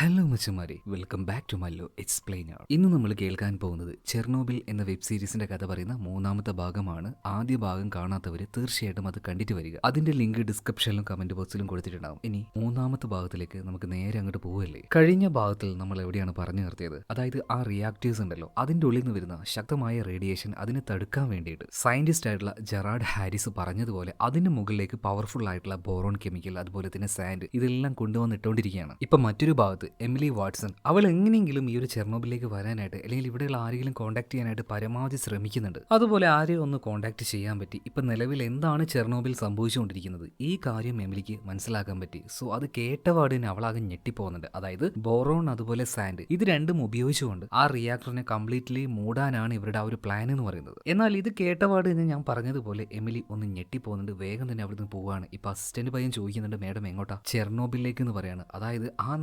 Hello മച്ചന്മാരെ welcome back to Mallu explainer ഇന്ന് നമ്മൾ കേൾക്കാൻ പോകുന്നത് ചെർണോബിൽ എന്ന വെബ് സീരീസിന്റെ കഥ പറയുന്ന മൂന്നാമത്തെ ഭാഗമാണ്. ആദ്യ ഭാഗം കാണാത്തവർ തീർച്ചയായിട്ടും അത് കണ്ടിട്ട് വരിക. അതിന്റെ ലിങ്ക് ഡിസ്ക്രിപ്ഷനിലും കമന്റ് ബോക്സിലും കൊടുത്തിട്ടുണ്ടാവും. ഇനി മൂന്നാമത്തെ ഭാഗത്തിലേക്ക് നമുക്ക് നേരെ അങ്ങോട്ട് പോവല്ലേ? കഴിഞ്ഞ ഭാഗത്തിൽ നമ്മൾ എവിടെയാണ് പറഞ്ഞു നിർത്തിയത്? അതായത് ആ റിയാക്ടേഴ്സ് ഉണ്ടല്ലോ. അതിന്റെ ഉള്ളിൽ നിന്ന് വരുന്ന ശക്തമായ റേഡിയേഷൻ അതിനെ തടുക്കാൻ വേണ്ടിയിട്ട് സയന്റിസ്റ്റ് ആയിട്ടുള്ള ജെറാഡ് ഹാരിസ് പറഞ്ഞതുപോലെ അതിന് മുകളിലേക്ക് പവർഫുൾ ആയിട്ടുള്ള ബോറോൺ കെമിക്കൽ അതുപോലെ തന്നെ സാൻഡ് ഇതെല്ലാം കൊണ്ടുവന്നിട്ടുകൊണ്ടിരിക്കുകയാണ് ഇപ്പൊ മറ്റൊരു ഭാഗത്ത് എമിലി വാട്സൺ. അവൾ എങ്ങനെയെങ്കിലും ഈ ഒരു ചെർണോബിലേക്ക് വരാനായിട്ട് അല്ലെങ്കിൽ ഇവിടെയുള്ള ആരെങ്കിലും കോൺടാക്ട് ചെയ്യാനായിട്ട് പരമാവധി ശ്രമിക്കുന്നുണ്ട്. അതുപോലെ ആരെയും ഒന്ന് കോൺടാക്ട് ചെയ്യാൻ പറ്റി? ഇപ്പം നിലവിൽ എന്താണ് ചെർണോബിൽ സംഭവിച്ചുകൊണ്ടിരിക്കുന്നത്? ഈ കാര്യം എമിലിക്ക് മനസ്സിലാക്കാൻ പറ്റി. സോ അത് കേട്ടപാടിന് അവളാകെ ഞെട്ടിപ്പോകുന്നുണ്ട്. അതായത് ബോറോൺ അതുപോലെ സാൻഡ്. ഇത് രണ്ടും ഉപയോഗിച്ചുകൊണ്ട് ആ റിയാക്ടറിനെ കംപ്ലീറ്റ്ലി മൂടാനാണ് ഇവരുടെ ആ ഒരു പ്ലാൻ എന്ന് പറയുന്നത്. എന്നാൽ ഇത് കേട്ടപാട് തന്നെ ഞാൻ പറഞ്ഞതുപോലെ എമിലി ഒന്ന് ഞെട്ടിപ്പോകുന്നുണ്ട്. വേഗം തന്നെ അവിടുന്ന് പോവുകയാണ്. ഇപ്പൊ അസിസ്റ്റന്റ് പയ്യൻ ചോദിക്കുന്നുണ്ട് മേഡം എങ്ങോട്ടാ? ചെർണോബിലേക്ക് എന്ന് പറയാണ്. അതായത് ആ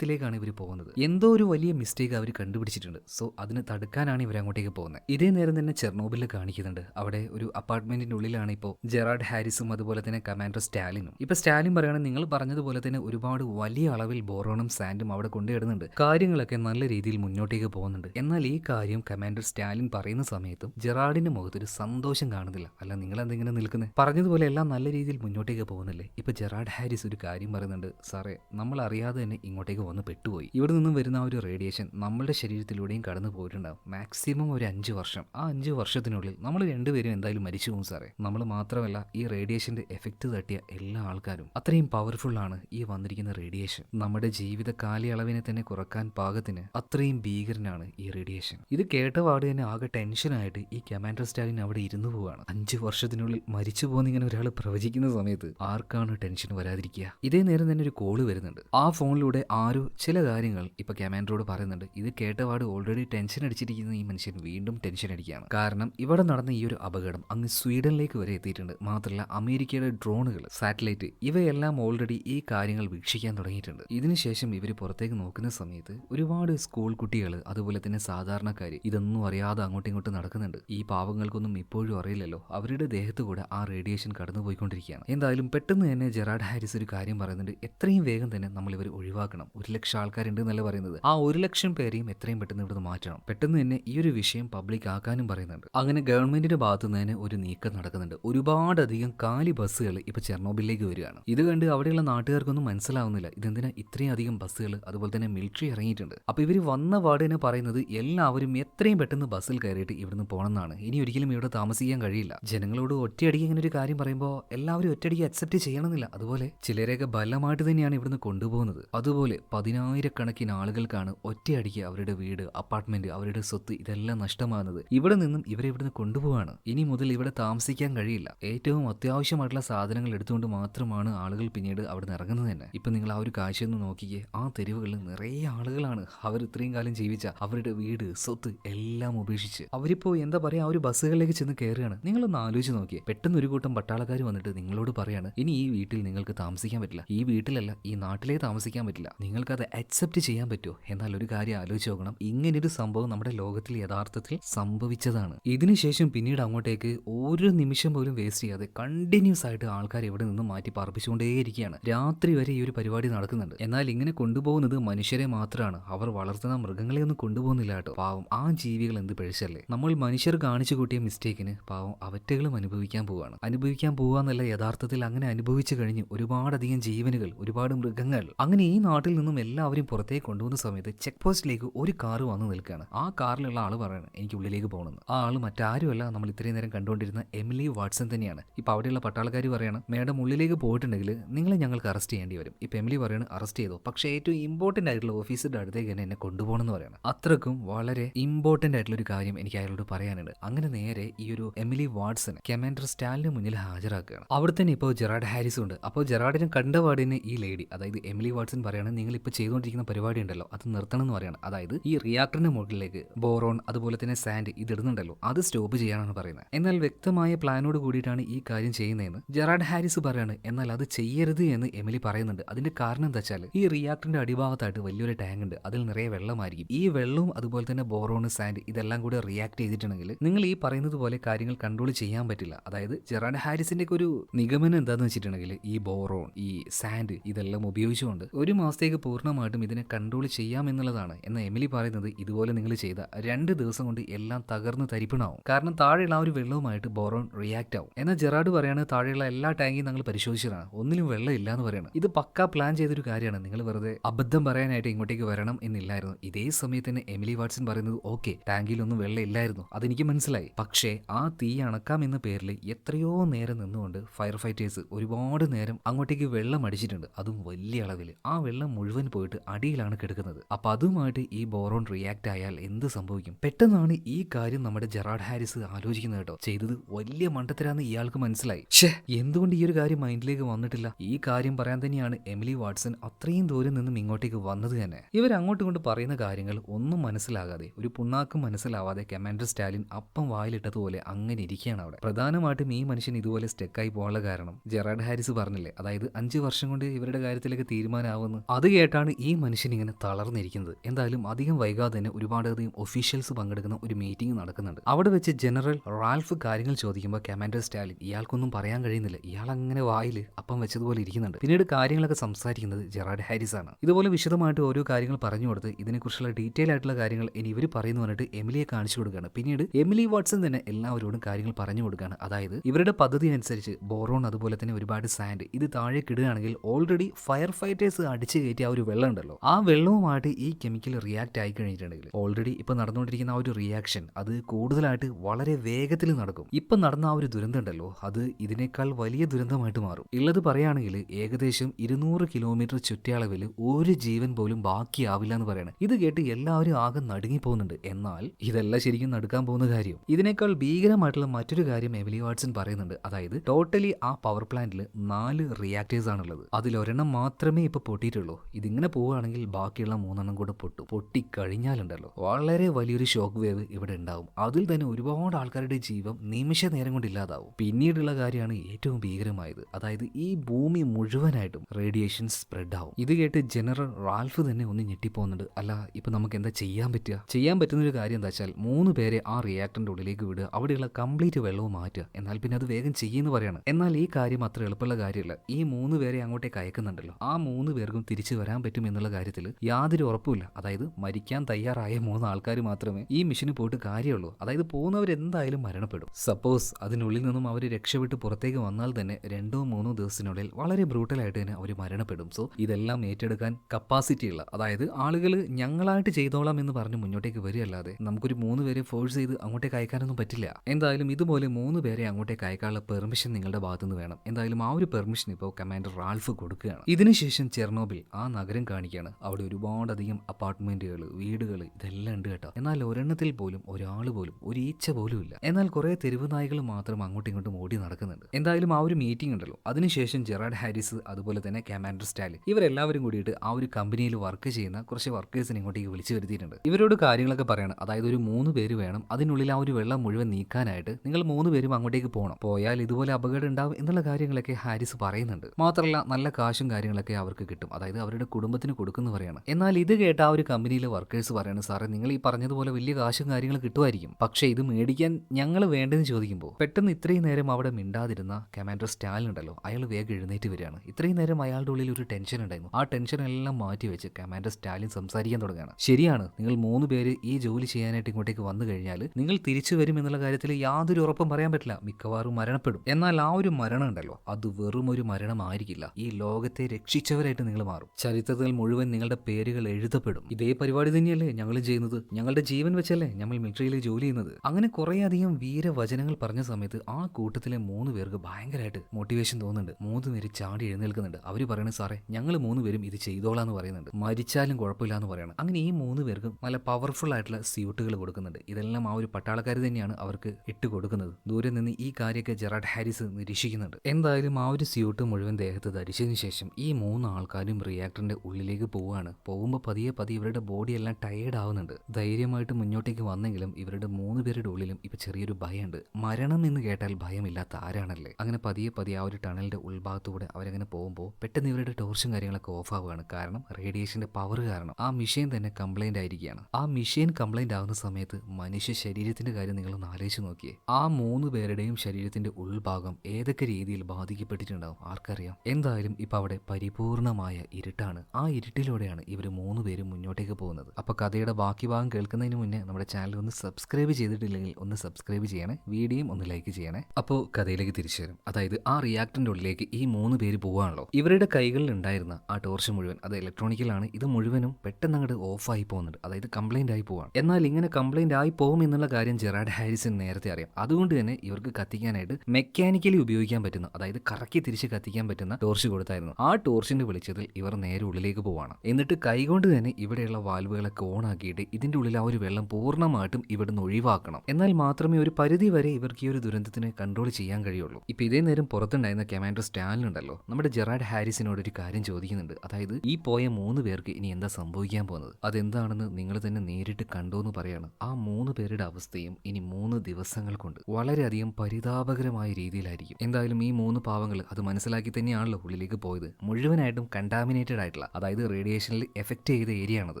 നരകത്തിലേക്കാണ് ഇവർ പോകുന്നത്. എന്തോ ഒരു വലിയ മിസ്റ്റേക്ക് അവർ കണ്ടുപിടിച്ചിട്ടുണ്ട്. സോ അതിന് തടുക്കാനാണ് ഇവർ അങ്ങോട്ടേക്ക് പോകുന്നത്. ഇതേ നേരം തന്നെ ചെർണോബിലിൽ കാണിക്കുന്നുണ്ട്. അവിടെ ഒരു അപ്പാർട്ട്മെന്റിന്റെ ഉള്ളിലാണ് ഇപ്പോൾ ജെറാഡ് ഹാരിസും അതുപോലെ തന്നെ കമാൻഡർ സ്റ്റാലിനും. ഇപ്പൊ സ്റ്റാലിൻ പറയുകയാണ് നിങ്ങൾ പറഞ്ഞതുപോലെ തന്നെ ഒരുപാട് വലിയ അളവിൽ ബോറോണും സാൻഡും അവിടെ കൊണ്ടുവരുന്നുണ്ട് കാര്യങ്ങളൊക്കെ നല്ല രീതിയിൽ മുന്നോട്ടേക്ക് പോകുന്നുണ്ട്. എന്നാൽ ഈ കാര്യം കമാൻഡർ സ്റ്റാലിൻ പറയുന്ന സമയത്തും ജെറാഡിന്റെ മുഖത്ത് ഒരു സന്തോഷം കാണുന്നില്ല. അല്ല നിങ്ങൾ എന്തെങ്കിലും നിൽക്കുന്നത് പറഞ്ഞതുപോലെ എല്ലാം നല്ല രീതിയിൽ മുന്നോട്ടേക്ക് പോകുന്നില്ലേ? ഇപ്പൊ ജെറാഡ് ഹാരിസ് ഒരു കാര്യം പറയുന്നുണ്ട്. സാറേ നമ്മൾ അറിയാതെ തന്നെ ഇങ്ങോട്ടേക്ക് വന്ന് പെട്ടുപോയി. ഇവിടെ നിന്നും വരുന്ന ഒരു റേഡിയേഷൻ നമ്മുടെ ശരീരത്തിലൂടെയും കടന്നു പോയിട്ടുണ്ടാവും. മാക്സിമം ഒരു അഞ്ച് വർഷം. ആ അഞ്ച് വർഷത്തിനുള്ളിൽ നമ്മൾ രണ്ടുപേരും എന്തായാലും മരിച്ചു പോകും സാറേ. നമ്മൾ മാത്രമല്ല ഈ റേഡിയേഷന്റെ എഫക്റ്റ് തട്ടിയ എല്ലാ ആൾക്കാരും അത്രയും പവർഫുൾ ആണ് ഈ വന്നിരിക്കുന്ന റേഡിയേഷൻ നമ്മുടെ ജീവിത കാലയളവിനെ തന്നെ കുറയ്ക്കാൻ പാകത്തിന് അത്രയും ഭീകരനാണ് ഈ റേഡിയേഷൻ ഇത് കേട്ട പാട് തന്നെ ആകെ ടെൻഷനായിട്ട് ഈ കമാൻഡർ സ്റ്റാലിൻ അവിടെ ഇരുന്നു പോവാണ്. അഞ്ച് വർഷത്തിനുള്ളിൽ മരിച്ചു പോകുന്ന ഇങ്ങനെ ഒരാൾ പ്രവചിക്കുന്ന സമയത്ത് ആർക്കാണ് ടെൻഷൻ വരാതിരിക്കുക? ഇതേ നേരം തന്നെ ഒരു കോൾ വരുന്നുണ്ട്. ആ ഫോണിലൂടെ ആരോ ചില കാര്യങ്ങൾ ഇപ്പൊ കമാൻഡറോട് പറയുന്നുണ്ട്. ഇത് കേട്ടപാട് ഓൾറെഡി ടെൻഷൻ അടിച്ചിരിക്കുന്ന ഈ മനുഷ്യൻ വീണ്ടും ടെൻഷൻ അടിക്കുകയാണ്. കാരണം ഇവിടെ നടന്ന ഈ ഒരു അപകടം അങ്ങ് സ്വീഡനിലേക്ക് വരെ എത്തിയിട്ടുണ്ട്. മാത്രമല്ല അമേരിക്കയുടെ ഡ്രോണുകൾ സാറ്റലൈറ്റ് ഇവയെല്ലാം ഓൾറെഡി ഈ കാര്യങ്ങൾ വീക്ഷിക്കാൻ തുടങ്ങിയിട്ടുണ്ട്. ഇതിനുശേഷം ഇവർ പുറത്തേക്ക് നോക്കുന്ന സമയത്ത് ഒരുപാട് സ്കൂൾ കുട്ടികൾ അതുപോലെ തന്നെ സാധാരണക്കാർ ഇതൊന്നും അറിയാതെ അങ്ങോട്ടും ഇങ്ങോട്ടും നടക്കുന്നുണ്ട്. ഈ പാവങ്ങൾക്കൊന്നും ഇപ്പോഴും അറിയില്ലല്ലോ. അവരുടെ ദേഹത്ത് കൂടെ ആ റേഡിയേഷൻ കടന്നുപോയിക്കൊണ്ടിരിക്കുകയാണ് എന്തായാലും പെട്ടെന്ന് തന്നെ ജെറാഡ് ഹാരിസ് ഒരു കാര്യം പറയുന്നുണ്ട്. എത്രയും വേഗം തന്നെ നമ്മൾ ഇവർ ഒഴിവാക്കണം. ഒരു ലക്ഷം ആൾക്കാരുണ്ട് എന്നല്ല പറയുന്നത്. ആ ഒരു ലക്ഷം പേരെയും എത്രയും പെട്ടെന്ന് ഇവിടുന്ന് മാറ്റണം. പെട്ടെന്ന് തന്നെ ഈ ഒരു വിഷയം പബ്ലിക് ആക്കാനും പറയുന്നുണ്ട്. അങ്ങനെ ഗവൺമെന്റിന്റെ ഭാഗത്തു നിന്ന് ഒരു നീക്കം നടക്കുന്നുണ്ട്. ഒരുപാടധികം കാലി ബസ്സുകൾ ഇപ്പൊ ചെർണോബിലേക്ക് വരികയാണ്. ഇത് കണ്ട് അവിടെയുള്ള നാട്ടുകാർക്കൊന്നും മനസ്സിലാവുന്നില്ല. ഇതെന്തിനാ ഇത്രയും അധികം ബസ്സുകൾ അതുപോലെ തന്നെ മിലിറ്ററി ഇറങ്ങിയിട്ടുണ്ട്. അപ്പൊ ഇവർ വന്ന പാട് തന്നെ പറയുന്നത് എല്ലാവരും എത്രയും പെട്ടെന്ന് ബസ്സിൽ കയറിയിട്ട് ഇവിടുന്ന് പോകണമെന്നാണ് ഇനി ഒരിക്കലും ഇവിടെ താമസിക്കാൻ കഴിയില്ല. ജനങ്ങളോട് ഒറ്റയടിക്ക് ഇങ്ങനെ ഒരു കാര്യം പറയുമ്പോൾ എല്ലാവരും ഒറ്റയടിക്ക് അക്സെപ്റ്റ് ചെയ്യണമെന്നില്ല. അതുപോലെ ചിലരെയൊക്കെ ബലമായിട്ട് തന്നെയാണ് ഇവിടുന്ന് കൊണ്ടുപോകുന്നത്. അതുപോലെ പതിനായിരക്കണക്കിന് ആളുകൾക്കാണ് ഒറ്റയടിക്ക് അവരുടെ വീട് അപ്പാർട്ട്മെന്റ് അവരുടെ സ്വത്ത് ഇതെല്ലാം നഷ്ടമാകുന്നത്. ഇവിടെ നിന്നും ഇവരെ ഇവിടുന്ന് കൊണ്ടുപോവാണ്. ഇനി മുതൽ ഇവിടെ താമസിക്കാൻ കഴിയില്ല. ഏറ്റവും അത്യാവശ്യമായിട്ടുള്ള സാധനങ്ങൾ എടുത്തുകൊണ്ട് മാത്രമാണ് ആളുകൾ പിന്നീട് അവിടെ നിന്ന് ഇറങ്ങുന്നത് തന്നെ. ഇപ്പൊ നിങ്ങൾ ആ ഒരു കാഴ്ച ഒന്ന് നോക്കിക്കേ. ആ തെരുവുകളിൽ നിറയെ ആളുകളാണ് അവർ ഇത്രയും കാലം ജീവിച്ച അവരുടെ വീട് സ്വത്ത് എല്ലാം ഉപേക്ഷിച്ച്. അവരിപ്പോ എന്താ പറയാ ആ ഒരു ബസ്സുകളിലേക്ക് ചെന്ന് കയറുകയാണ്. നിങ്ങളൊന്ന് ആലോചിച്ച് നോക്കിയേ. പെട്ടെന്ന് ഒരു കൂട്ടം പട്ടാളക്കാർ വന്നിട്ട് നിങ്ങളോട് പറയാണ് ഇനി ഈ വീട്ടിൽ നിങ്ങൾക്ക് താമസിക്കാൻ പറ്റില്ല. ഈ വീട്ടിലല്ല ഈ നാട്ടിലേ താമസിക്കാൻ പറ്റില്ല. നിങ്ങൾക്കത് അക്സെപ്റ്റ് ചെയ്യാൻ പറ്റുമോ എന്നാൽ ഒരു കാര്യം ആലോചിച്ച് നോക്കണം. ഇങ്ങനൊരു സംഭവം നമ്മുടെ ലോകത്തിൽ യഥാർത്ഥത്തിൽ സംഭവിച്ചതാണ്. ഇതിനുശേഷം പിന്നീട് അങ്ങോട്ടേക്ക് ഒരു നിമിഷം പോലും വേസ്റ്റ് ചെയ്യാതെ കണ്ടിന്യൂസ് ആയിട്ട് ആൾക്കാർ ഇവിടെ നിന്ന് മാറ്റി പാർപ്പിച്ചുകൊണ്ടേയിരിക്കുകയാണ്. രാത്രി വരെ ഈ ഒരു പരിപാടി നടക്കുന്നുണ്ട്. എന്നാൽ ഇങ്ങനെ കൊണ്ടുപോകുന്നത് മനുഷ്യരെ മാത്രമാണ്. അവർ വളർത്തുന്ന മൃഗങ്ങളെ ഒന്നും കൊണ്ടുപോകുന്നില്ല കേട്ടോ. പാവം ആ ജീവികൾ എന്ത് പിഴച്ചല്ലേ നമ്മൾ മനുഷ്യർ കാണിച്ചു കൂട്ടിയ മിസ്റ്റേക്കിന് പാവം അവറ്റകളും അനുഭവിക്കാൻ പോവുകയാണ്. അനുഭവിക്കാൻ പോവാന്നല്ല യഥാർത്ഥത്തിൽ അങ്ങനെ അനുഭവിച്ചു കഴിഞ്ഞ്. ഒരുപാടധികം ജീവനുകൾ ഒരുപാട് മൃഗങ്ങൾ. അങ്ങനെ ഈ നാട്ടിൽ നിന്നും എല്ലാവരും പുറത്തേക്ക് കൊണ്ടുപോകുന്ന സമയത്ത് ചെക്ക് പോസ്റ്റിലേക്ക് ഒരു കാറ് വന്ന് നിൽക്കുകയാണ്. ആ കാറിലുള്ള ആൾ പറയുന്നത് എനിക്ക് ഉള്ളിലേക്ക് പോകണമെന്ന്. ആ ആൾ മറ്റാരുമല്ല നമ്മൾ ഇത്രയും നേരം കണ്ടുകൊണ്ടിരുന്ന എമിലി വാട്സൺ തന്നെയാണ്. ഇപ്പോൾ അവിടെയുള്ള പട്ടാളക്കാർ പറയണം മേഡം ഉള്ളിലേക്ക് പോയിട്ടുണ്ടെങ്കിൽ നിങ്ങളെ ഞങ്ങൾക്ക് അറസ്റ്റ് ചെയ്യേണ്ടി വരും. ഇപ്പോൾ എമിലി പറയുന്നത് അറസ്റ്റ് ചെയ്തു. പക്ഷേ ഏറ്റവും ഇമ്പോർട്ടന്റ് ആയിട്ടുള്ള ഓഫീസറുടെ അടുത്തേക്ക് തന്നെ എന്നെ കൊണ്ടുപോകണം എന്ന് പറയണം. അത്രക്കും വളരെ ഇമ്പോർട്ടന്റ് ആയിട്ടുള്ള ഒരു കാര്യം എനിക്ക് അയാളോട് പറയാനുണ്ട്. അങ്ങനെ നേരെ ഈ ഒരു എമിലി വാട്സൺ കമാൻഡർ സ്റ്റാലിന് മുന്നിൽ ഹാജരാക്കുകയാണ്. അവിടെ തന്നെ ഇപ്പോൾ ജെറാഡ് ഹാരിസും ഉണ്ട് അപ്പോൾ ജെറാഡിനെ കണ്ടപാടിന് ഈ ലേഡി അതായത് എമിലി വാട്സൺ പറയാണ് നിങ്ങൾ ഇപ്പോൾ ചെയ്തുകൊണ്ടിരിക്കുന്ന പരിപാടി ഉണ്ടല്ലോ അത് നിർത്തണം എന്ന് പറയുന്നത് അതായത് ഈ റിയാക്ടറിന്റെ മുകളിലേക്ക് ബോറോൺ അതുപോലെ തന്നെ സാൻഡ് ഇടുന്നുണ്ടല്ലോ അത് സ്റ്റോപ്പ് ചെയ്യാനാണ് പറയുന്നത്. എന്നാൽ വ്യക്തമായ പ്ലാനോട് കൂടിയിട്ടാണ് ഈ കാര്യം ചെയ്യുന്നതെന്ന് ജെറാഡ് ഹാരിസ് പറയാണ്. എന്നാൽ അത് ചെയ്യരുത് എന്ന് എമിലി പറയുന്നുണ്ട്. അതിന്റെ കാരണം എന്താ വെച്ചാൽ ഈ റിയാക്ടറിന്റെ അടിഭാഗത്തായിട്ട് വലിയൊരു ടാങ്ക് ഉണ്ട്. അതിൽ നിറയെ വെള്ളമായിരിക്കും. ഈ വെള്ളവും അതുപോലെ തന്നെ ബോറോൺ സാൻഡ് ഇതെല്ലാം കൂടി റിയാക്ട് ചെയ്തിട്ടുണ്ടെങ്കിൽ നിങ്ങൾ ഈ പറയുന്നത് പോലെ കാര്യങ്ങൾ കൺട്രോൾ ചെയ്യാൻ പറ്റില്ല. അതായത് ജെറാഡ് ഹാരിസിന്റെ ഒരു നിഗമനം എന്താണെന്ന് വെച്ചിട്ടുണ്ടെങ്കിൽ ഈ ബോറോൺ ഈ സാൻഡ് ഇതെല്ലാം ഉപയോഗിച്ചുകൊണ്ട് ഒരു മാസത്തേക്ക് പൂർണമായിട്ടും ഇതിനെ കൺട്രോൾ ചെയ്യാമെന്നുള്ളതാണ് എന്നാൽ എമിലി പറയുന്നത് ഇതുപോലെ നിങ്ങൾ ചെയ്ത രണ്ട് ദിവസം കൊണ്ട് എല്ലാം തകർന്ന് തരിപ്പണാവും. കാരണം താഴെയുള്ള ആ ഒരു വെള്ളവുമായിട്ട് ബോറോൺ റിയാക്ട് ആവും. എന്നാൽ ജെറാഡ് പറയാണ് താഴെയുള്ള എല്ലാ ടാങ്കിയും ഞങ്ങൾ പരിശോധിച്ചതാണ്. ഒന്നിലും വെള്ളം ഇല്ല എന്ന് പറയണം. ഇത് പക്ക പ്ലാൻ ചെയ്തൊരു കാര്യമാണ്. നിങ്ങൾ വെറുതെ അബദ്ധം പറയാനായിട്ട് ഇങ്ങോട്ടേക്ക് വരണം എന്നില്ലായിരുന്നു. ഇതേ സമയത്ത് തന്നെ എമിലി വാട്സൺ പറയുന്നത് ഓക്കെ ടാങ്കിലൊന്നും വെള്ളം ഇല്ലായിരുന്നു. അതെനിക്ക് മനസ്സിലായി. പക്ഷേ ആ തീ അണക്കാം എന്ന പേരിൽ എത്രയോ നേരം നിന്നുകൊണ്ട് ഫയർ ഫൈറ്റേഴ്സ് ഒരുപാട് നേരം അങ്ങോട്ടേക്ക് വെള്ളം അടിച്ചിട്ടുണ്ട്. അതും വലിയ അളവിൽ ആ വെള്ളം മുഴുവൻ പോയിട്ട് അടിയിലാണ് കിടക്കുന്നത്. അപ്പോൾ അതുമായിട്ട് ഈ ബോറോൺ റിയാക്ട് ആയാൽ എന്ത് സംഭവിക്കും? പെട്ടെന്നാണ് ഈ കാര്യം നമ്മുടെ ജെറാഡ് ഹാരിസ് ആലോചിക്കുന്നത് കേട്ടോ. ചെയ്തത് വലിയ മണ്ടത്തരാന്ന് ഇയാൾക്ക് മനസ്സിലായി. ഷേ എന്തുകൊണ്ട് ഈ ഒരു കാര്യം മൈൻഡിലേക്ക് വന്നിട്ടില്ല? ഈ കാര്യം പറയാൻ തന്നെയാണ് എമിലി വാട്സൺ അത്രയും ദൂരം നിന്നും ഇങ്ങോട്ടേക്ക് വന്നത് തന്നെ. ഇവർ അങ്ങോട്ടും കൊണ്ട് പറയുന്ന കാര്യങ്ങൾ ഒന്നും മനസ്സിലാകാതെ ഒരു പുണ്ണാക്കും മനസ്സിലാവാതെ കമാൻഡർ സ്റ്റാലിൻ അപ്പം വായിലിട്ടതുപോലെ അങ്ങനെ ഇരിക്കുകയാണ് അവിടെ. പ്രധാനമായിട്ടും ഈ മനുഷ്യൻ ഇതുപോലെ സ്റ്റെക്കായി പോകാനുള്ള കാരണം ജെറാഡ് ഹാരിസ് പറഞ്ഞില്ലേ? അതായത് അഞ്ച് വർഷം കൊണ്ട് ഇവരുടെ കാര്യത്തിലേക്ക് തീരുമാനമാവുന്നു അത് കേട്ടാണ് ഈ മനുഷ്യൻ ഇങ്ങനെ തളർന്നിരിക്കുന്നത്. എന്തായാലും അധികം വൈകാതെ തന്നെ ഒരുപാടധികം ഒഫീഷ്യൽസ് പങ്കെടുക്കുന്ന ഒരു മീറ്റിംഗ് നടക്കുന്നുണ്ട്. അവിടെ വെച്ച് ജനറൽ റാൽഫ് കാര്യങ്ങൾ ചോദിക്കുമ്പോൾ കമാൻഡർ സ്റ്റാലിൻ ഇയാൾക്കൊന്നും പറയാൻ കഴിയുന്നില്ല. ഇയാൾ അങ്ങനെ വായിൽ അപ്പം വെച്ചതുപോലെ ഇരിക്കുന്നുണ്ട്. പിന്നീട് കാര്യങ്ങളൊക്കെ സംസാരിക്കുന്നത് ജെറാഡ് ഹാരിസ് ആണ്. ഇതുപോലെ വിശദമായിട്ട് ഓരോ കാര്യങ്ങൾ പറഞ്ഞു കൊടുത്ത് ഇതിനെക്കുറിച്ചുള്ള ഡീറ്റെയിൽ ആയിട്ടുള്ള കാര്യങ്ങൾ ഇനി ഇവർ പറയുന്നു പറഞ്ഞിട്ട് എമിലിയെ കാണിച്ചു കൊടുക്കുകയാണ്. പിന്നീട് എമിലി വാട്സൺ തന്നെ എല്ലാവരോടും കാര്യങ്ങൾ പറഞ്ഞു കൊടുക്കുകയാണ്. അതായത് ഇവരുടെ പദ്ധതി അനുസരിച്ച് ബോറോൺ അതുപോലെ തന്നെ ഒരുപാട് സാൻഡ് ഇത് താഴേക്ക് ഇടുകയാണെങ്കിൽ ഓൾറെഡി ഫയർ ഫൈറ്റേഴ്സ് അടിച്ചു കയറ്റി ആ ഒരു വെള്ളം ഉണ്ടല്ലോ ആ വെള്ളവുമായിട്ട് ഈ കെമിക്കൽ റിയാക്ട് ആയി കഴിഞ്ഞിട്ടുണ്ടെങ്കിൽ ഓൾറെഡി ഇപ്പൊ നടന്നുകൊണ്ടിരിക്കുന്ന ആ ഒരു റിയാക്ഷൻ അത് കൂടുതലായിട്ട് വളരെ വേഗത്തിൽ നടക്കും. ഇപ്പൊ നടന്ന ആ ഒരു ദുരന്തം ഉണ്ടല്ലോ അത് ഇതിനേക്കാൾ വലിയ ദുരന്തമായിട്ട് മാറും. ഉള്ളത് പറയുകയാണെങ്കിൽ ഏകദേശം ഇരുന്നൂറ് കിലോമീറ്റർ ചുറ്റളവിൽ ഒരു ജീവൻ പോലും ബാക്കിയാവില്ല എന്ന് പറയണം. ഇത് കേട്ട് എല്ലാവരും ആകെ നടുങ്ങി പോകുന്നുണ്ട് എന്നാൽ ഇതല്ല ശരിക്കും നടക്കാൻ പോകുന്ന കാര്യം. ഇതിനേക്കാൾ ഭീകരമായിട്ടുള്ള മറ്റൊരു കാര്യം എമിലി വാട്സൺ പറയുന്നുണ്ട്. അതായത് ടോട്ടലി ആ പവർ പ്ലാന്റിൽ നാല് റിയാക്ടേഴ്സ് ആണുള്ളത്. അതിൽ ഒരെണ്ണം മാത്രമേ ഇപ്പൊ പൊട്ടിയിട്ടുള്ളൂ. ഇതിങ്ങനെ പോവുകയാണെങ്കിൽ ബാക്കിയുള്ള മൂന്നെണ്ണം കൂടെ പൊട്ടു. പൊട്ടിക്കഴിഞ്ഞാലുണ്ടല്ലോ. വളരെ വലിയൊരു ഷോക്ക് വേവ് ഇവിടെ ഉണ്ടാവും. അതിൽ തന്നെ ഒരുപാട് ആൾക്കാരുടെ ജീവൻ നിമിഷ നേരം കൊണ്ട് ഇല്ലാതാവും. പിന്നീടുള്ള കാര്യമാണ് ഏറ്റവും ഭീകരമായത്. അതായത് ഈ ഭൂമി മുഴുവനായിട്ടും റേഡിയേഷൻ സ്പ്രെഡ് ആവും. ഇത് കേട്ട് ജനറൽ റാൽഫ് തന്നെ ഒന്ന് ഞെട്ടിപ്പോകുന്നുണ്ട്. അല്ല ഇപ്പൊ നമുക്ക് എന്താ ചെയ്യാൻ പറ്റുക? ചെയ്യാൻ പറ്റുന്ന ഒരു കാര്യം എന്താ വെച്ചാൽ മൂന്ന് പേരെ ആ റിയാക്ടറിന്റെ ഉള്ളിലേക്ക് വിടുക. അവിടെയുള്ള കംപ്ലീറ്റ് വെള്ളവും മാറ്റുക. എന്നാൽ പിന്നെ അത് വേഗം ചെയ്യുമെന്ന് പറയണം. എന്നാൽ ഈ കാര്യം അത്ര എളുപ്പമുള്ള കാര്യമല്ല. ഈ മൂന്ന് പേരെ അങ്ങോട്ടേക്ക് അയക്കുന്നുണ്ടല്ലോ. ആ മൂന്ന് പേർക്കും തിരിച്ചു വരാൻ പറ്റും എന്നുള്ള കാര്യത്തിൽ യാതൊരു ഉറപ്പുമില്ല. അതായത് മരിക്കാൻ തയ്യാറായ മൂന്ന് ആൾക്കാർ മാത്രമേ ഈ മിഷന് പോയിട്ട് കാര്യമുള്ളൂ. അതായത് പോകുന്നവരെന്തായാലും മരണപ്പെടും. സപ്പോസ് അതിനുള്ളിൽ നിന്നും അവർ രക്ഷപ്പെട്ട് പുറത്തേക്ക് വന്നാൽ തന്നെ രണ്ടോ മൂന്നോ ദിവസത്തിനുള്ളിൽ വളരെ ബ്രൂട്ടലായിട്ട് തന്നെ അവർ മരണപ്പെടും. സോ ഇതെല്ലാം ഏറ്റെടുക്കാൻ കപ്പാസിറ്റി ഉള്ള അതായത് ആളുകൾ ഞങ്ങളായിട്ട് ചെയ്തോളാം എന്ന് പറഞ്ഞ് മുന്നോട്ടേക്ക് വരികയല്ലാതെ നമുക്കൊരു മൂന്ന് പേരെ ഫോഴ്സ് ചെയ്ത് അങ്ങോട്ടേക്ക് അയക്കാനൊന്നും പറ്റില്ല. എന്തായാലും ഇതുപോലെ മൂന്ന് പേരെ അങ്ങോട്ടേക്ക് അയക്കാനുള്ള പെർമിഷൻ നിങ്ങളുടെ ഭാഗത്തുനിന്ന് വേണം. എന്തായാലും ആ ഒരു പെർമിഷൻ ഇപ്പോൾ കമാൻഡർ റാൾഫ് കൊടുക്കുകയാണ്. ഇതിനുശേഷം ചെർണോബിൽ ആ നഗരം കാണിക്കുകയാണ് അവിടെ ഒരുപാടധികം അപ്പാർട്ട്മെന്റുകൾ വീടുകൾ ഇതെല്ലാം ഉണ്ട് കേട്ടോ. എന്നാൽ ഒരെണ്ണത്തിൽ പോലും ഒരാൾ പോലും ഒരു ഈച്ച പോലും ഇല്ല. എന്നാൽ കുറെ തെരുവ് നായകൾ മാത്രം അങ്ങോട്ടും ഇങ്ങോട്ടും ഓടി നടക്കുന്നുണ്ട്. എന്തായാലും ആ ഒരു മീറ്റിംഗ് ഉണ്ടല്ലോ. അതിനുശേഷം ജെറാഡ് ഹാരിസ് അതുപോലെ തന്നെ കമാൻഡർ സ്റ്റാലിൻ ഇവരെല്ലാവരും കൂടിയിട്ട് ആ ഒരു കമ്പനിയിൽ വർക്ക് ചെയ്യുന്ന കുറച്ച് വർക്കേഴ്സിനെ ഇങ്ങോട്ടേക്ക് വിളിച്ചു വരുത്തിയിട്ടുണ്ട്. ഇവരോട് കാര്യങ്ങളൊക്കെ പറയണം. അതായത് ഒരു മൂന്ന് പേര് വേണം. അതിനുള്ളിൽ ആ ഒരു വെള്ളം മുഴുവൻ നീക്കാനായിട്ട് നിങ്ങൾ മൂന്ന് പേരും അങ്ങോട്ടേക്ക് പോകണം പോയാൽ ഇതുപോലെ അപകടം ഉണ്ടാവും എന്നുള്ള കാര്യങ്ങളൊക്കെ ഹാരിസ് പറയുന്നുണ്ട്. മാത്രമല്ല നല്ല കാശും കാര്യങ്ങളൊക്കെ അവർക്ക് കിട്ടും. അതായത് അവരുടെ കുടുംബത്തിന് കൊടുക്കുന്നു പറയാണ്. എന്നാൽ ഇത് കേട്ട ആ ഒരു കമ്പനിയിലെ വർക്കേഴ്സ് പറയാണ് സാറേ നിങ്ങൾ ഈ പറഞ്ഞതുപോലെ വലിയ കാശും കാര്യങ്ങളും കിട്ടുമായിരിക്കും. പക്ഷേ ഇത് മേടിക്കാൻ ഞങ്ങൾ വേണ്ടെന്ന് ചോദിക്കുമ്പോൾ പെട്ടെന്ന് ഇത്രയും നേരം അവിടെ മിണ്ടാതിരുന്ന കമാൻഡർ സ്റ്റാലിൻ ഉണ്ടല്ലോ അയാൾ വേഗം എഴുന്നേറ്റ് വരികയാണ്. ഇത്രയും നേരം അയാളുടെ ഉള്ളിൽ ഒരു ടെൻഷൻ ഉണ്ടായിരുന്നു. ആ ടെൻഷൻ എല്ലാം മാറ്റി വെച്ച് കമാൻഡർ സ്റ്റാലിൻ സംസാരിക്കാൻ തുടങ്ങുകയാണ്. ശരിയാണ് നിങ്ങൾ മൂന്ന് പേര് ഈ ജോലി ചെയ്യാനായിട്ട് ഇങ്ങോട്ടേക്ക് വന്നു കഴിഞ്ഞാൽ നിങ്ങൾ തിരിച്ചു വരും എന്നുള്ള കാര്യത്തിൽ യാതൊരു ഉറപ്പും പറയാൻ പറ്റില്ല. മിക്കവാറും മരണപ്പെടും. എന്നാൽ ആ ഒരു മരണം ഉണ്ടല്ലോ അത് വെറും ഒരു മരണമായിരിക്കില്ല. ഈ ലോകത്തെ രക്ഷിച്ചവരായിട്ട് നിങ്ങൾ മാറും. ചരിത്രത്തിൽ മുഴുവൻ നിങ്ങളുടെ പേരുകൾ എഴുതപ്പെടും. ഇതേ പരിപാടി തന്നെയല്ലേ ഞങ്ങൾ ചെയ്യുന്നത്? ഞങ്ങളുടെ ജീവൻ വെച്ചല്ലേ ഞങ്ങൾ മിലിറ്ററിയിൽ ജോലി ചെയ്യുന്നത്? അങ്ങനെ കുറേയധികം വീരവചനങ്ങൾ പറഞ്ഞ സമയത്ത് ആ കൂട്ടത്തിലെ മൂന്ന് പേർക്ക് ഭയങ്കരമായിട്ട് മോട്ടിവേഷൻ തോന്നുന്നുണ്ട്. മൂന്ന് പേര് ചാടി എഴുന്നേൽക്കുന്നുണ്ട്. അവർ പറയുന്നത് സാറേ ഞങ്ങൾ മൂന്ന് പേരും ഇത് ചെയ്തോളാന്ന് പറയുന്നുണ്ട്. മരിച്ചാലും കുഴപ്പമില്ല എന്ന് പറയണം. അങ്ങനെ ഈ മൂന്ന് പേർക്കും നല്ല പവർഫുൾ ആയിട്ടുള്ള സ്യൂട്ടുകൾ കൊടുക്കുന്നുണ്ട്. ഇതെല്ലാം ആ ഒരു പട്ടാളക്കാർ തന്നെയാണ് അവർക്ക് ഇട്ട് കൊടുക്കുന്നത്. ദൂരെ നിന്ന് ഈ കാര്യമൊക്കെ ജെറാഡ് ഹാരിസ് നിരീക്ഷിക്കുന്നുണ്ട്. എന്തായാലും ആ ഒരു സ്യൂട്ട് മുഴുവൻ ദേഹത്ത് ധരിച്ചതിന് ശേഷം ഈ മൂന്ന് ആൾക്കാരും റിയാക്ടറിന്റെ ഉള്ളിലേക്ക് പോവുകയാണ്. പോകുമ്പോൾ പതിയെ പതി ഇവരുടെ ബോഡി എല്ലാം ടയേർഡ് ആവുന്നുണ്ട്. ധൈര്യമായിട്ട് മുന്നോട്ടേക്ക് വന്നെങ്കിലും ഇവരുടെ മൂന്ന് പേരുടെ ഉള്ളിലും ഇപ്പൊ ചെറിയൊരു ഭയമുണ്ട്. മരണം എന്ന് കേട്ടാൽ ഭയമില്ലാത്ത ആരാണല്ലേ? അങ്ങനെ പതിയെ പതി ആ ഒരു ടണലിന്റെ ഉൾഭാഗത്തൂടെ അവരങ്ങനെ പോകുമ്പോൾ പെട്ടെന്ന് ഇവരുടെ ടോർച്ചും കാര്യങ്ങളൊക്കെ ഓഫ് ആവുകയാണ്. കാരണം റേഡിയേഷന്റെ പവർ കാരണം. ആ മിഷീൻ തന്നെ കംപ്ലൈന്റ് ആയിരിക്കുകയാണ്. ആ മിഷീൻ കംപ്ലൈന്റ് ആവുന്ന സമയത്ത് മനുഷ്യ ശരീരത്തിന്റെ കാര്യം നിങ്ങളൊന്ന് ആലോചിച്ച് നോക്കിയേ. ആ മൂന്ന് പേരുടെയും ശരീരത്തിന്റെ ഉൾഭാഗം ഏതൊക്കെ രീതിയിൽ ബാധിക്കപ്പെട്ടിട്ടുണ്ടാവും? ആർക്കറിയാം. എന്തായാലും ഇപ്പൊ അവിടെ പരിപൂർണമായ ഇരുട്ടാണ്. ഇരുട്ടാണ് ആ ഇരുട്ടിലൂടെയാണ് ഇവർ മൂന്ന് പേരും മുന്നോട്ടേക്ക് പോകുന്നത്. അപ്പോൾ കഥയുടെ ബാക്കി ഭാഗം കേൾക്കുന്നതിന് മുന്നേ നമ്മുടെ ചാനൽ ഒന്ന് സബ്സ്ക്രൈബ് ചെയ്തിട്ടില്ലെങ്കിൽ ഒന്ന് സബ്സ്ക്രൈബ് ചെയ്യണേ വീഡിയോയും ഒന്ന് ലൈക്ക് ചെയ്യണേ. അപ്പോൾ കഥയിലേക്ക് തിരിച്ചു വരും. അതായത് ആ റിയാക്ടറിന്റെ ഉള്ളിലേക്ക് ഈ മൂന്ന് പേര് പോവാണല്ലോ. ഇവരുടെ കൈകളിൽ ഉണ്ടായിരുന്ന ആ ടോർച്ച് മുഴുവൻ അത് ഇലക്ട്രോണിക്കലാണ് ഇത് മുഴുവനും പെട്ടെന്ന് അങ്ങോട്ട് ഓഫായി പോകുന്നുണ്ട്. അതായത് കംപ്ലൈന്റ് ആയി പോവാണ്. എന്നാൽ ഇങ്ങനെ കംപ്ലൈന്റ് ആയി പോകും എന്നുള്ള കാര്യം ജെറാഡ് ഹാരിസിന് നേരത്തെ അറിയാം. അതുകൊണ്ട് തന്നെ ഇവർക്ക് കത്തിക്കാനായിട്ട് മെക്കാനിക്കലി ഉപയോഗിക്കാൻ പറ്റുന്ന അതായത് കറക്കി തിരിച്ച് കത്തിക്കാൻ പറ്റുന്ന ടോർച്ച് കൊടുത്തായിരുന്നു. ആ ടോർച്ചിന്റെ വെളിച്ചത്തിൽ ഇവർ നേരെ ഉള്ളിലേക്ക് പോവാണ്. എന്നിട്ട് കൈകൊണ്ട് തന്നെ ഇവിടെയുള്ള വാൽവുകളൊക്കെ ഓൺ ആക്കിയിട്ട് ഇതിന്റെ ഉള്ളിൽ ആ ഒരു വെള്ളം പൂർണമായിട്ടും ഇവിടുന്ന് ഒഴിവാക്കണം. എന്നാൽ മാത്രമേ ഒരു പരിധി വരെ ഇവർക്ക് ഈ ഒരു ദുരന്തത്തിനെ കൺട്രോൾ ചെയ്യാൻ കഴിയുള്ളൂ. ഇപ്പൊ ഇതേ നേരം പുറത്തുണ്ടായിരുന്ന കമാൻഡർ സ്റ്റാലിൻ ഉണ്ടല്ലോ നമ്മുടെ ജെറാഡ് ഹാരിസിനോട് ഒരു കാര്യം ചോദിക്കുന്നുണ്ട്. അതായത് ഈ പോയ മൂന്ന് പേർക്ക് ഇനി എന്താ സംഭവിക്കാൻ പോകുന്നത്? അതെന്താണെന്ന് നിങ്ങൾ തന്നെ നേരിട്ട് കണ്ടോ എന്ന് പറയാണ്. ആ മൂന്ന് പേരുടെ അവസ്ഥയും ഇനി മൂന്ന് ദിവസങ്ങൾ കൊണ്ട് വളരെയധികം പരിതാപകരമായ രീതിയിലായിരിക്കും. എന്തായാലും ഈ മൂന്ന് പാവങ്ങൾ അത് മനസ്സിലാക്കി തന്നെയാണല്ലോ ഉള്ളിലേക്ക് പോയത്. മുഴുവനായിട്ടും കണ്ടാമിനേറ്റഡ് ആയിട്ടുള്ള അതായത് റേഡിയേഷനിൽ എഫക്റ്റ് ചെയ്ത ഏരിയ ആണത്